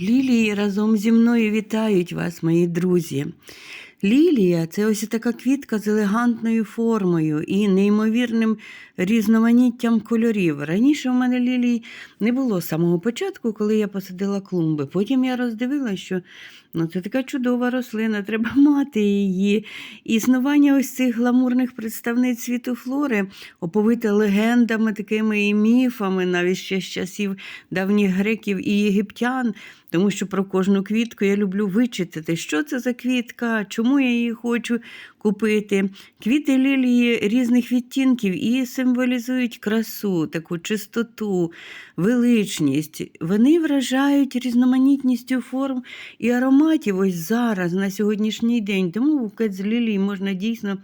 Лілії разом зі мною вітають вас, мої друзі. Лілія це ось така квітка з елегантною формою і неймовірним різноманіттям кольорів. Раніше в мене лілій не було з самого початку, коли я посадила клумби. Потім я роздивилася, що ну, це така чудова рослина, треба мати її. Існування ось цих гламурних представниць світу флори оповите легендами, такими і міфами, навіть ще з часів давніх греків і єгиптян. Тому що про кожну квітку я люблю вичитати, що це за квітка, чому я її хочу купити. Квіти лілії різних відтінків і символізують красу, таку чистоту, величність. Вони вражають різноманітністю форм і ароматів ось зараз, на сьогоднішній день. Тому букет з лілії можна дійсно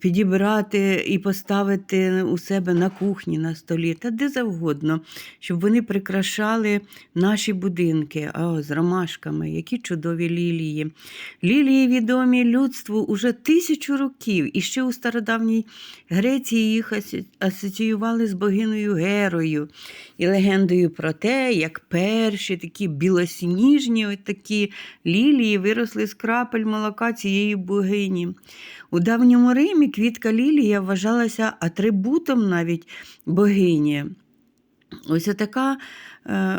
підібрати і поставити у себе на кухні, на столі та де завгодно, щоб вони прикрашали наші будинки а, з ромашками, які чудові лілії. Лілії відомі людству уже тисячу років, і ще у стародавній Греції їх асоціювали з богиною Герою і легендою про те, як перші такі білосніжні такі лілії виросли з крапель молока цієї богині. У давньому Римі квітка лілія вважалася атрибутом навіть богині. Ось така е,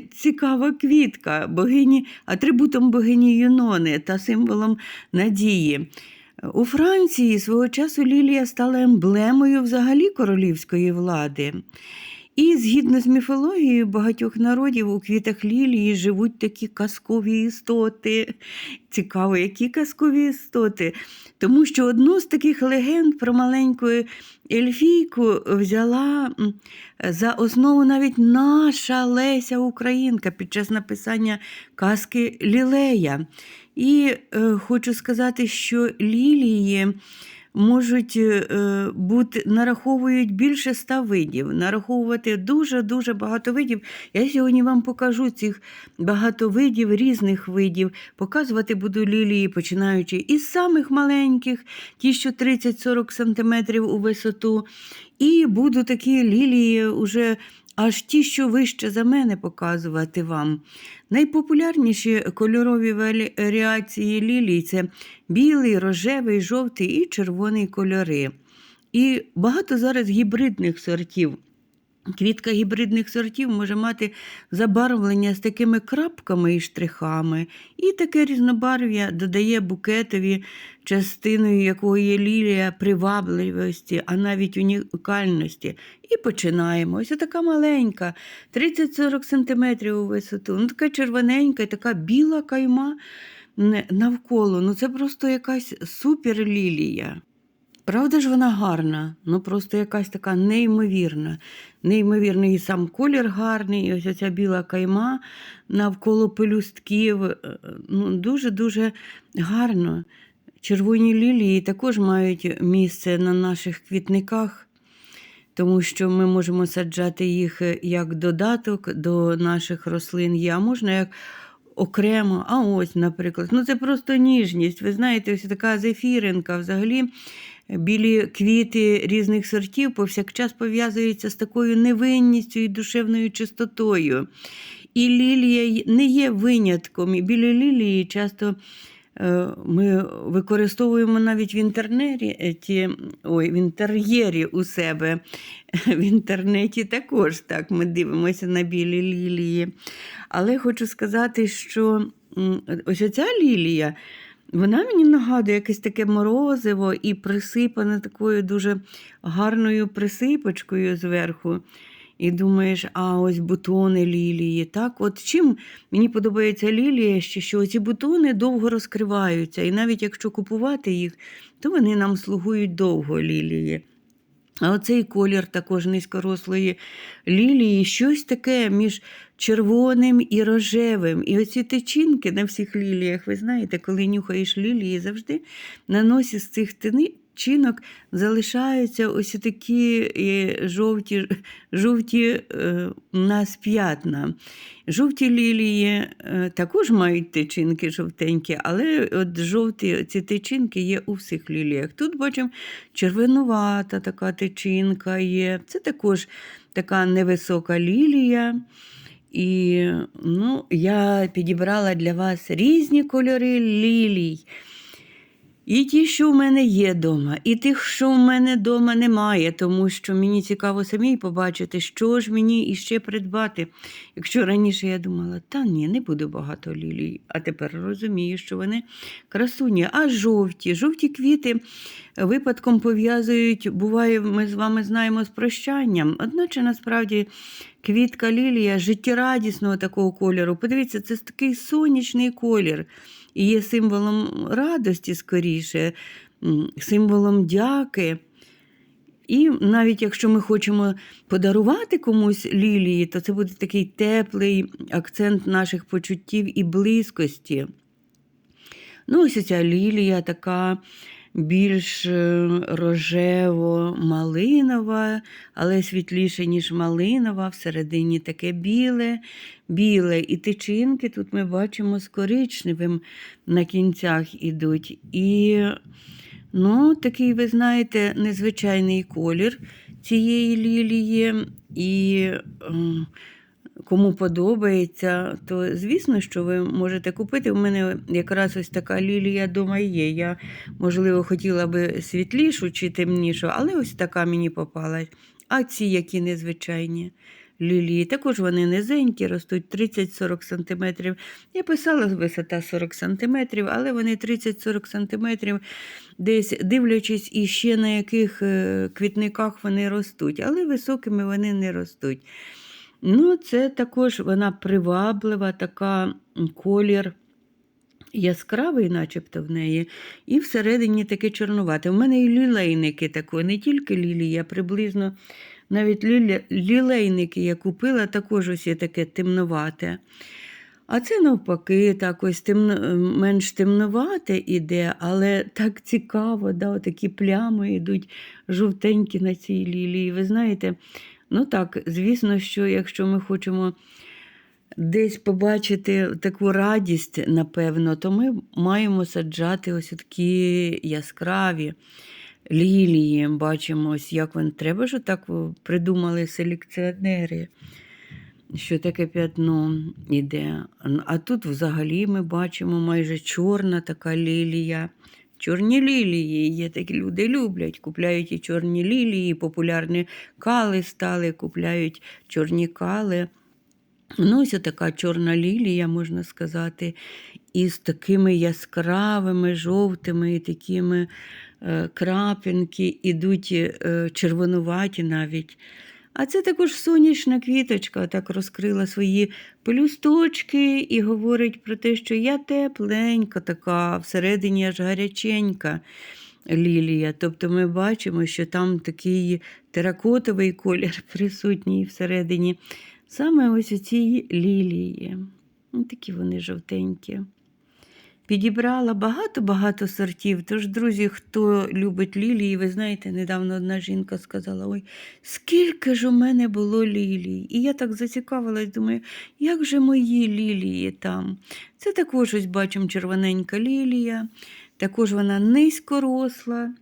цікава квітка богині, атрибутом богині Юнони та символом надії. У Франції свого часу Лілія стала емблемою взагалі королівської влади. І згідно з міфологією багатьох народів у квітах лілії живуть такі казкові істоти. Цікаво, які казкові істоти. Тому що одну з таких легенд про маленьку ельфійку взяла за основу навіть наша Леся Українка під час написання казки Лілея. І е, хочу сказати, що лілії можуть е, бути, нараховують більше ста видів, нараховувати дуже-дуже багато видів. Я сьогодні вам покажу цих багато видів, різних видів. Показувати буду лілії, починаючи із самих маленьких, ті, що 30-40 см у висоту. І буду такі лілії уже аж ті, що вище за мене показувати вам. Найпопулярніші кольорові варіації лілій це білий, рожевий, жовтий і червоний кольори. І багато зараз гібридних сортів. Квітка гібридних сортів може мати забарвлення з такими крапками і штрихами, і таке різнобарв'я додає букетові, частиною якого є лілія привабливості, а навіть унікальності. І починаємо. Ось така маленька, 30-40 см у висоту. Ну, така червоненька, така біла кайма навколо. Ну, це просто якась суперлілія. Правда ж вона гарна, ну просто якась така неймовірна. Неймовірний і сам колір гарний, і ось ця біла кайма навколо пелюстків. е, Ну, дуже-дуже гарно. Червоні лілії також мають місце на наших квітниках, тому що ми можемо саджати їх як додаток до наших рослин а можна як окремо. А ось, наприклад, ну це просто ніжність. Ви знаєте, ось така зефіринка взагалі. Білі квіти різних сортів повсякчас пов'язуються з такою невинністю і душевною чистотою. І лілія не є винятком. І білі лілії часто е, ми використовуємо навіть в інтернеті, ой, в інтер'єрі у себе. В інтернеті також так ми дивимося на білі лілії. Але хочу сказати, що ось оця лілія. Вона мені нагадує якесь таке морозиво і присипане такою дуже гарною присипочкою зверху. І думаєш, а ось бутони лілії. Так, от чим мені подобається лілія, ще що ці бутони довго розкриваються. І навіть якщо купувати їх, то вони нам слугують довго лілії. А оцей колір також низькорослої лілії, щось таке між червоним і рожевим. І оці течінки на всіх ліліях, ви знаєте, коли нюхаєш лілії, завжди на носі з цих тичинок залишаються ось такі е, жовті, жовті е, у нас п'ятна. Жовті лілії е, також мають тичинки жовтенькі, але от жовті ці тичинки є у всіх ліліях. Тут бачимо червонувата така тичинка є. Це також така невисока лілія. І ну, я підібрала для вас різні кольори лілій. І ті, що в мене є вдома, і тих, що в мене вдома немає, тому що мені цікаво самій побачити, що ж мені іще придбати. Якщо раніше я думала, та ні, не буду багато лілій, а тепер розумію, що вони красуні, а жовті, жовті квіти випадком пов'язують, буває, ми з вами знаємо з прощанням. Одначе насправді квітка лілія життєрадісного такого кольору. Подивіться, це такий сонячний колір і є символом радості скоріше, символом дяки. І навіть якщо ми хочемо подарувати комусь лілії, то це буде такий теплий акцент наших почуттів і близькості. Ну, ось ця лілія така більш е, рожево-малинова, але світліше, ніж малинова, всередині таке біле, біле. І тичинки тут ми бачимо з коричневим на кінцях ідуть. І ну, такий, ви знаєте, незвичайний колір цієї лілії. І ем, кому подобається, то звісно, що ви можете купити. У мене якраз ось така лілія дома є. Я, можливо, хотіла би світлішу чи темнішу, але ось така мені попалась. А ці, які незвичайні лілії, також вони низенькі, ростуть 30-40 см. Я писала висота 40 см, але вони 30-40 см, десь дивлячись іще на яких е, квітниках вони ростуть, але високими вони не ростуть. Ну, це також вона приваблива, така колір яскравий, начебто в неї, і всередині таке чорнувате. У мене і лілейники такі, не тільки лілії, а приблизно навіть лілі, лілейники я купила, також ось таке темновате. А це навпаки, так ось темно, менш темновате іде, але так цікаво, да, такі плями йдуть жовтенькі на цій лілії. Ви знаєте, ну так, звісно, що якщо ми хочемо десь побачити таку радість, напевно, то ми маємо саджати ось такі яскраві лілії. Бачимо, ось як вони треба ж так придумали селекціонери що таке п'ятно іде. А тут взагалі ми бачимо майже чорна така лілія. Чорні лілії є такі люди люблять, купляють і чорні лілії, популярні кали стали, купляють чорні кали. Ну, ось така чорна лілія, можна сказати, із такими яскравими, жовтими, такими е, крапинки, ідуть е, червонуваті навіть. А це також сонячна квіточка так розкрила свої пелюсточки і говорить про те, що я тепленька така, всередині аж гаряченька лілія. Тобто ми бачимо, що там такий теракотовий колір присутній всередині. Саме ось у цій лілії. Такі вони жовтенькі. Підібрала багато-багато сортів. Тож, друзі, хто любить лілії, ви знаєте, недавно одна жінка сказала: Ой, скільки ж у мене було лілій. І я так зацікавилась, думаю, як же мої лілії там? Це також ось бачимо червоненька лілія, також вона низькоросла.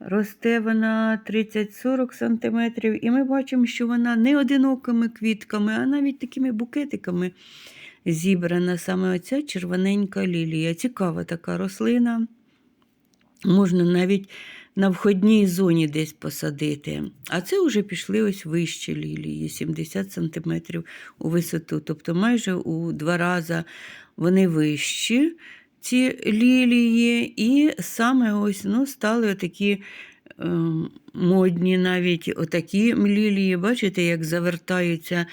Росте вона 30-40 см, і ми бачимо, що вона не одинокими квітками, а навіть такими букетиками зібрана саме оця червоненька лілія. Цікава така рослина. Можна навіть на входній зоні десь посадити. А це вже пішли ось вищі лілії, 70 см у висоту. Тобто майже у два рази вони вищі, ці лілії, і саме ось ну, стали отакі. е, Модні навіть отакі лілії, бачите, як завертаються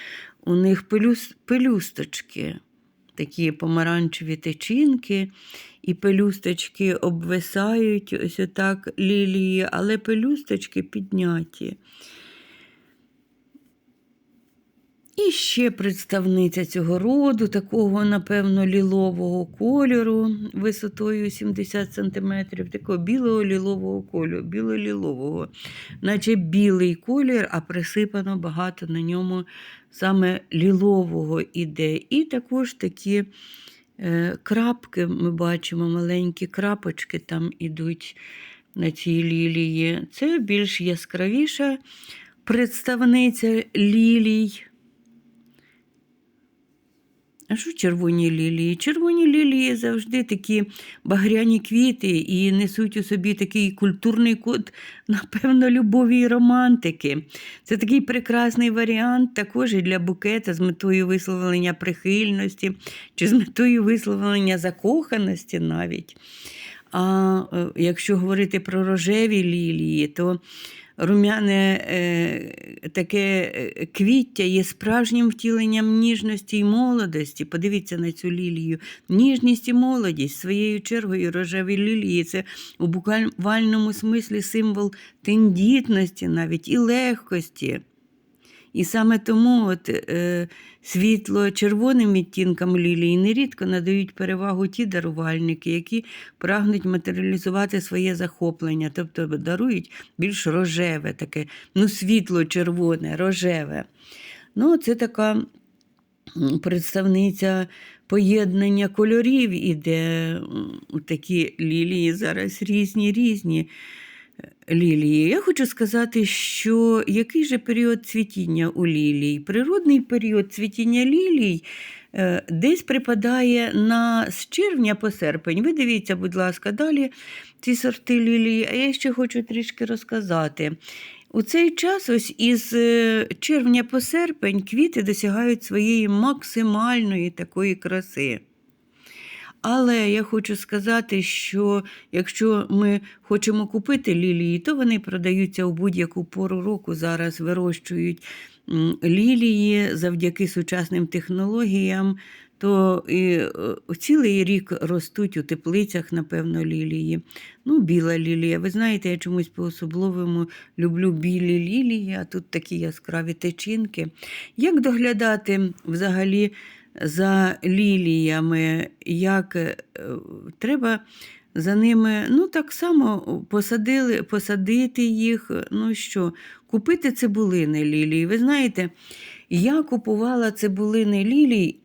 у них пелюс, пелюсточки, такі помаранчеві течінки, і пелюсточки обвисають ось отак лілії, але пелюсточки підняті. І ще представниця цього роду, такого, напевно, лілового кольору висотою 70 см, такого білого лілового кольору, біло-лілового, наче білий колір, а присипано багато на ньому саме лілового іде. І також такі е, крапки ми бачимо, маленькі крапочки там ідуть на цій лілії. Це більш яскравіша представниця лілій. А що червоні лілії? Червоні лілії завжди такі багряні квіти і несуть у собі такий культурний код, напевно, любові і романтики. Це такий прекрасний варіант також і для букета з метою висловлення прихильності чи з метою висловлення закоханості навіть. А е, якщо говорити про рожеві лілії, то румяне е, таке е, квіття є справжнім втіленням ніжності і молодості. Подивіться на цю лілію. Ніжність і молодість своєю чергою рожеві лілії це у буквальному смислі символ тендітності навіть і легкості. І саме тому от, е, світло червоним відтінкам лілії нерідко надають перевагу ті дарувальники, які прагнуть матеріалізувати своє захоплення, тобто дарують більш рожеве, таке, ну, світло червоне, рожеве. Ну, це така представниця поєднання кольорів іде. Такі лілії зараз різні різні лілії. Я хочу сказати, що який же період цвітіння у лілій? Природний період цвітіння лілій е, десь припадає на з червня по серпень. Ви дивіться, будь ласка, далі ці сорти лілії, а я ще хочу трішки розказати. У цей час, ось із е, червня по серпень, квіти досягають своєї максимальної такої краси. Але я хочу сказати, що якщо ми хочемо купити лілії, то вони продаються у будь-яку пору року. Зараз вирощують лілії завдяки сучасним технологіям. То і е, цілий рік ростуть у теплицях, напевно, лілії. Ну, біла лілія. Ви знаєте, я чомусь по-особливому люблю білі лілії, а тут такі яскраві течінки. Як доглядати взагалі за ліліями, як е, треба за ними, ну так само посадили, посадити їх. Ну що, купити цибулини лілії. Ви знаєте, я купувала цибулини лілій.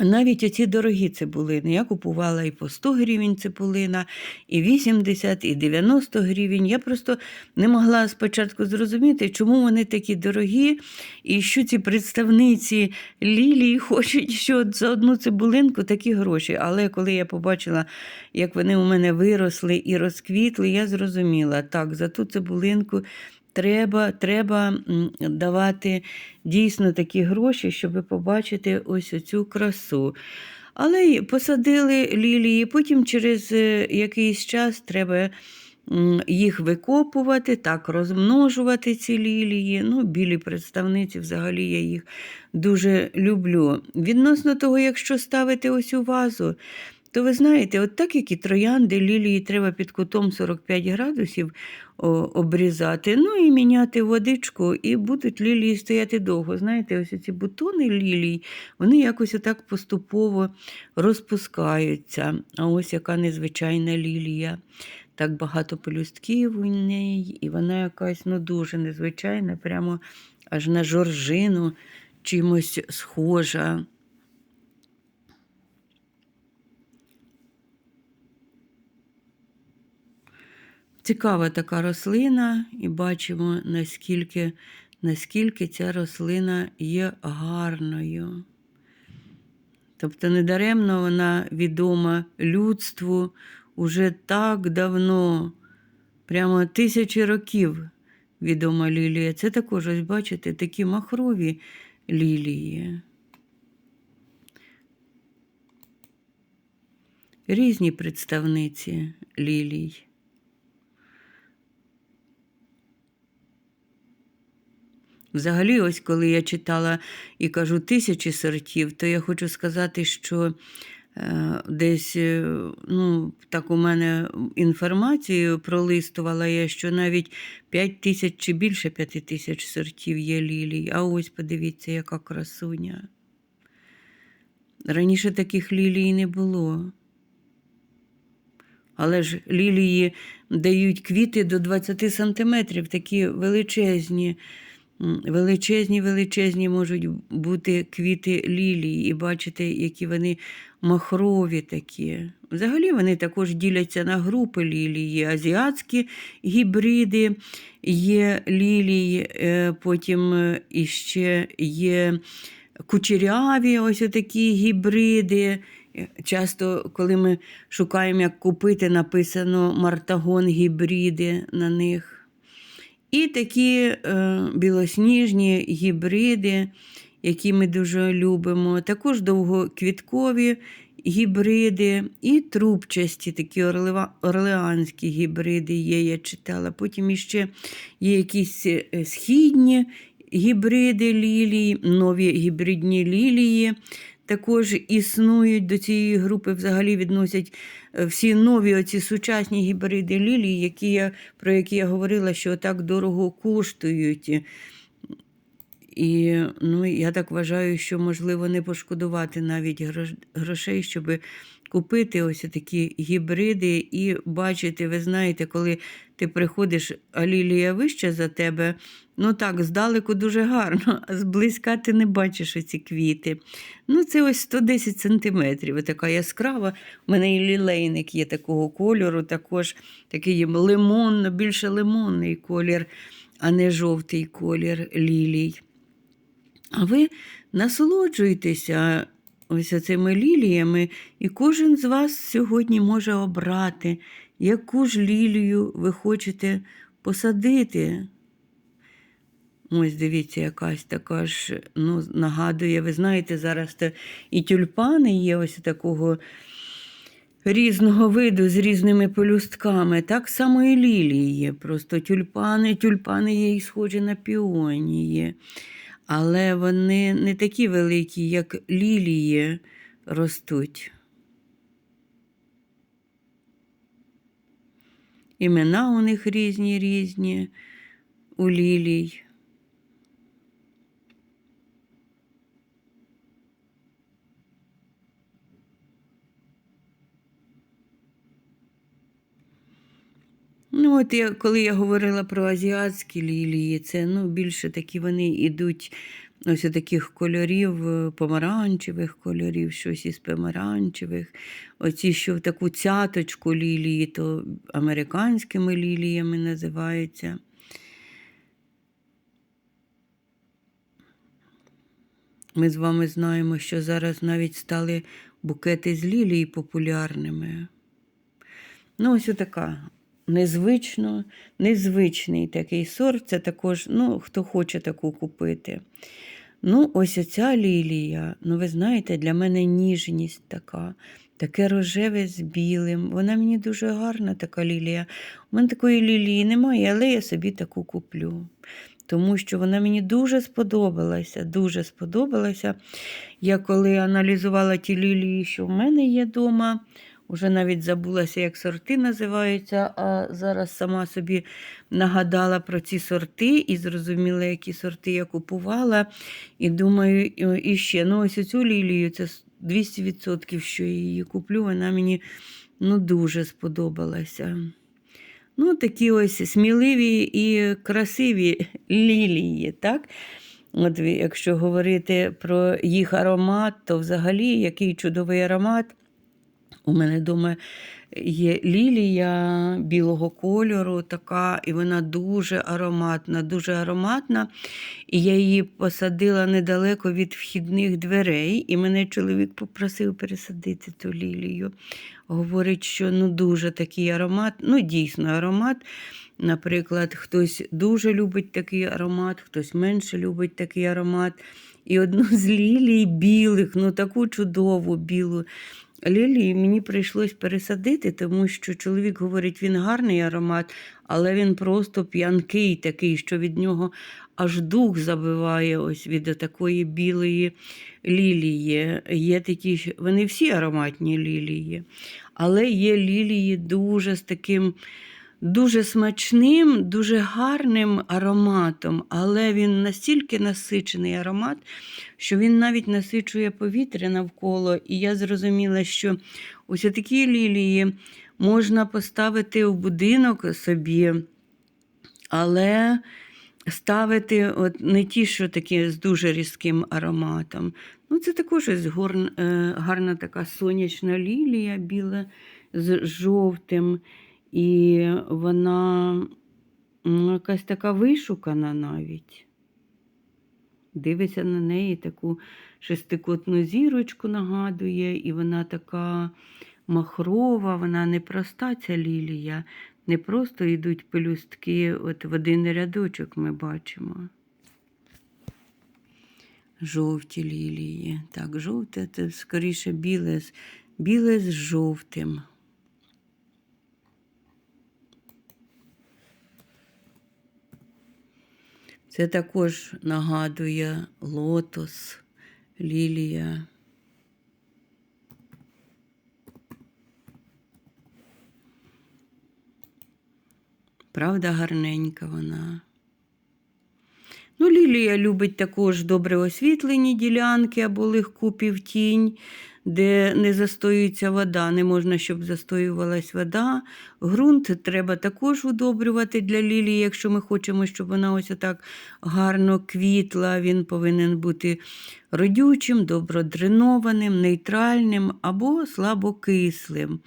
Навіть оці дорогі цибулини. Я купувала і по 100 гривень цибулина, і 80, і 90 гривень. Я просто не могла спочатку зрозуміти, чому вони такі дорогі, і що ці представниці лілії хочуть, що за одну цибулинку такі гроші. Але коли я побачила, як вони у мене виросли і розквітли, я зрозуміла, так, за ту цибулинку треба треба давати дійсно такі гроші, щоб побачити ось оцю красу. Але посадили лілії, потім через е, якийсь час треба їх викопувати, так розмножувати ці лілії. Ну, білі представниці, взагалі я їх дуже люблю. Відносно того, якщо ставити ось у вазу, то ви знаєте, от так як і троянди, лілії треба під кутом 45 градусів обрізати, ну і міняти водичку, і будуть лілії стояти довго. Знаєте, ось ці бутони лілій, вони якось отак поступово розпускаються. А ось яка незвичайна лілія. Так багато пелюстків у неї, і вона якась ну, дуже незвичайна, прямо аж на жоржину чимось схожа. Цікава така рослина, і бачимо, наскільки, наскільки ця рослина є гарною. Тобто недаремно вона відома людству уже так давно, прямо тисячі років відома лілія. Це також, ось бачите, такі махрові лілії. Різні представниці лілій. Взагалі, ось коли я читала і кажу тисячі сортів, то я хочу сказати, що е, десь е, ну, так у мене інформацію пролистувала я, що навіть 5 тисяч чи більше 5 тисяч сортів є лілій. А ось подивіться, яка красуня. Раніше таких лілій не було. Але ж лілії дають квіти до 20 сантиметрів, такі величезні. Величезні, величезні можуть бути квіти лілії, і бачите, які вони махрові такі. Взагалі вони також діляться на групи лілії. Є азіатські гібриди, є лілії, е, потім е, іще є кучеряві, ось такі гібриди. Часто, коли ми шукаємо, як купити, написано Мартагон гібриди на них. І такі е, білосніжні гібриди, які ми дуже любимо. Також довгоквіткові гібриди і трубчасті, такі орлева- орлеанські гібриди є, я читала. Потім іще є якісь е, східні гібриди лілії, нові гібридні лілії. Також існують до цієї групи, взагалі відносять е, всі нові оці сучасні гібриди лілії, які я, про які я говорила, що так дорого коштують. І ну, я так вважаю, що можливо не пошкодувати навіть грошей, щоб купити ось такі гібриди і бачити, ви знаєте, коли ти приходиш, а лілія вища за тебе, ну так, здалеку дуже гарно, а зблизька ти не бачиш оці квіти. Ну, це ось 110 сантиметрів, така яскрава. У мене і лілейник є такого кольору, також такий лимонно, більше лимонний колір, а не жовтий колір лілій. А ви насолоджуєтеся ось цими ліліями, і кожен з вас сьогодні може обрати, яку ж лілію ви хочете посадити. Ось дивіться, якась така ж ну, нагадує, ви знаєте, зараз і тюльпани є ось такого різного виду з різними пелюстками. Так само і лілії є. Просто тюльпани, тюльпани є і схожі на піонії. Але вони не такі великі, як лілії ростуть. Імена у них різні різні у лілій. Ну, от я, коли я говорила про азіатські лілії, це ну, більше такі вони йдуть ось таких кольорів, е, помаранчевих кольорів, щось із помаранчевих. Оці, що в таку цяточку лілії, то американськими ліліями називаються. Ми з вами знаємо, що зараз навіть стали букети з лілії популярними. Ну, ось така незвично, незвичний такий сорт. Це також, ну, хто хоче таку купити. Ну, ось оця лілія, ну, ви знаєте, для мене ніжність така, таке рожеве з білим. Вона мені дуже гарна, така лілія. У мене такої лілії немає, але я собі таку куплю. Тому що вона мені дуже сподобалася, дуже сподобалася. Я коли аналізувала ті лілії, що в мене є вдома, Уже навіть забулася, як сорти називаються, а зараз сама собі нагадала про ці сорти і зрозуміла, які сорти я купувала. І думаю, і ще ну ось цю лілію, це 200%, що я її куплю, вона мені ну, дуже сподобалася. Ну, такі ось сміливі і красиві лілії. так? От Якщо говорити про їх аромат, то взагалі який чудовий аромат. У мене вдома є лілія білого кольору, така, і вона дуже ароматна, дуже ароматна. І я її посадила недалеко від вхідних дверей, і мене чоловік попросив пересадити ту лілію. Говорить, що ну дуже такий аромат, ну дійсно аромат. Наприклад, хтось дуже любить такий аромат, хтось менше любить такий аромат. І одну з лілій білих, ну таку чудову білу лілії мені прийшлось пересадити, тому що чоловік говорить, він гарний аромат, але він просто п'янкий такий, що від нього аж дух забиває ось від такої білої лілії. Є такі, вони всі ароматні лілії, але є лілії дуже з таким. Дуже смачним, дуже гарним ароматом, але він настільки насичений аромат, що він навіть насичує повітря навколо. І я зрозуміла, що ось такі лілії можна поставити в будинок собі, але ставити от не ті, що такі з дуже різким ароматом. Ну, Це також ось е, гарна така сонячна лілія, біла з жовтим. І вона ну, якась така вишукана навіть. Дивиться на неї таку шестикутну зірочку нагадує, і вона така махрова, вона не проста ця лілія. Не просто йдуть пелюстки, от в один рядочок ми бачимо. Жовті лілії. Так, жовте це скоріше біле, біле з жовтим. Це також нагадує лотос, лілія. Правда, гарненька вона. Ну, Лілія любить також добре освітлені ділянки або легку півтінь, де не застоюється вода. Не можна, щоб застоювалась вода. Ґрунт треба також удобрювати для лілії, якщо ми хочемо, щоб вона ось так гарно квітла. Він повинен бути родючим, добродренованим, нейтральним або слабокислим.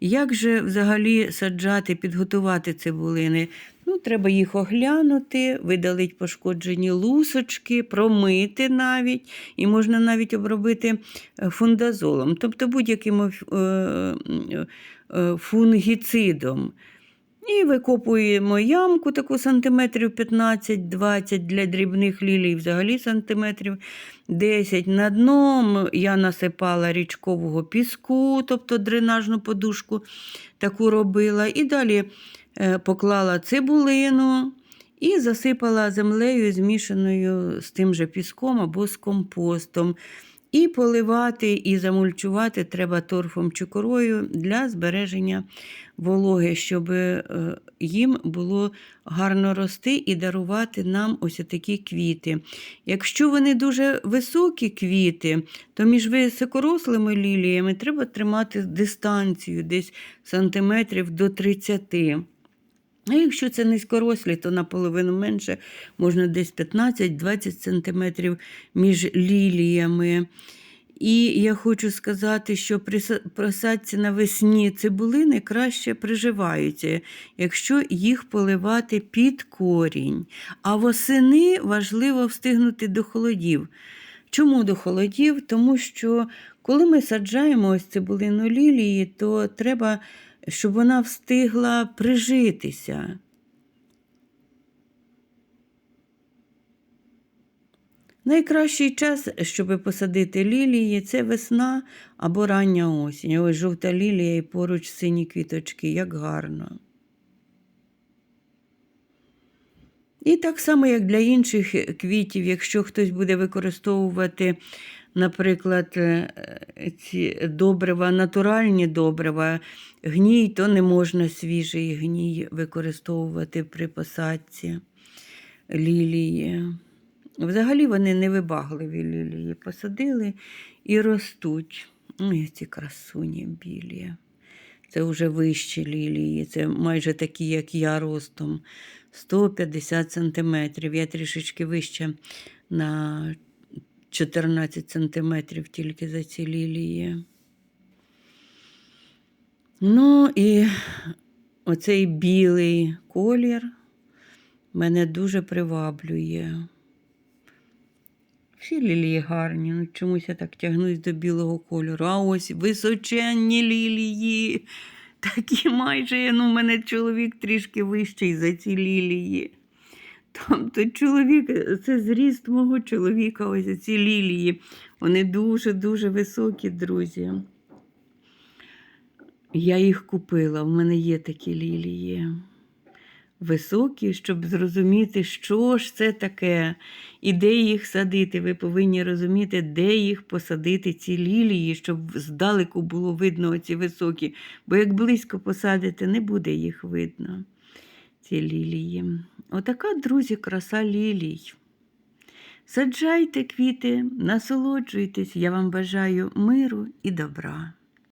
Як же взагалі саджати, підготувати цибулини? Ну, треба їх оглянути, видалити пошкоджені лусочки, промити навіть, і можна навіть обробити е, фундазолом, тобто будь-яким е, е, фунгіцидом. І викопуємо ямку таку сантиметрів 15-20 для дрібних лілій, взагалі сантиметрів 10. На дно я насипала річкового піску, тобто дренажну подушку таку робила. І далі е, поклала цибулину і засипала землею, змішаною з тим же піском або з компостом. І поливати, і замульчувати треба торфом чи корою для збереження вологи, щоб е, їм було гарно рости і дарувати нам ось такі квіти. Якщо вони дуже високі квіти, то між високорослими ліліями треба тримати дистанцію десь сантиметрів до 30. А якщо це низькорослі, то наполовину менше, можна десь 15-20 см між ліліями. І я хочу сказати, що при са- навесні цибулини краще приживаються, якщо їх поливати під корінь. А восени важливо встигнути до холодів. Чому до холодів? Тому що коли ми саджаємо ось цибулину лілії, то треба, щоб вона встигла прижитися. Найкращий час, щоб посадити лілії, це весна або рання осінь. Ось жовта лілія і поруч сині квіточки, як гарно. І так само, як для інших квітів, якщо хтось буде використовувати, наприклад, е, ці добрива, натуральні добрива, гній, то не можна свіжий гній використовувати при посадці лілії. Взагалі вони невибагливі лілії. Посадили і ростуть. Ой, ці красуні білі. Це вже вищі лілії, це майже такі, як я, ростом 150 сантиметрів. Я трішечки вища на 14 сантиметрів тільки за ці лілії. Ну і оцей білий колір мене дуже приваблює. Всі лілії гарні, ну чомусь я так тягнусь до білого кольору. А ось височенні лілії. Такі майже, ну, в мене чоловік трішки вищий за ці лілії. Тобто чоловік, це зріст мого чоловіка, ось ці лілії. Вони дуже-дуже високі, друзі. Я їх купила, в мене є такі лілії. Високі, щоб зрозуміти, що ж це таке і де їх садити. Ви повинні розуміти, де їх посадити, ці лілії, щоб здалеку було видно ці високі. Бо як близько посадити, не буде їх видно, ці лілії. Отака, друзі, краса лілій. Саджайте квіти, насолоджуйтесь. Я вам бажаю миру і добра.